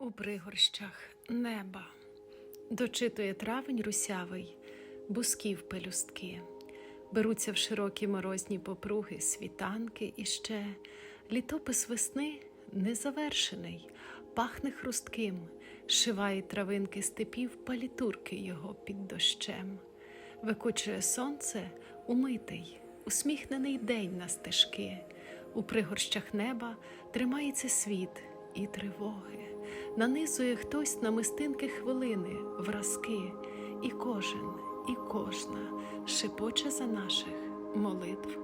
У пригорщах неба. Дочитує травень русявий, бусків пелюстки, беруться в широкі морозні попруги світанки і ще літопис весни незавершений, пахне хрустким, шиває травинки степів палітурки його під дощем, викочує сонце умитий, усміхнений день на стежки. У пригорщах неба тримається світ і тривоги, нанизує хтось на мистинки хвилини, вразки, і кожен, і кожна шепоче за наших молитв.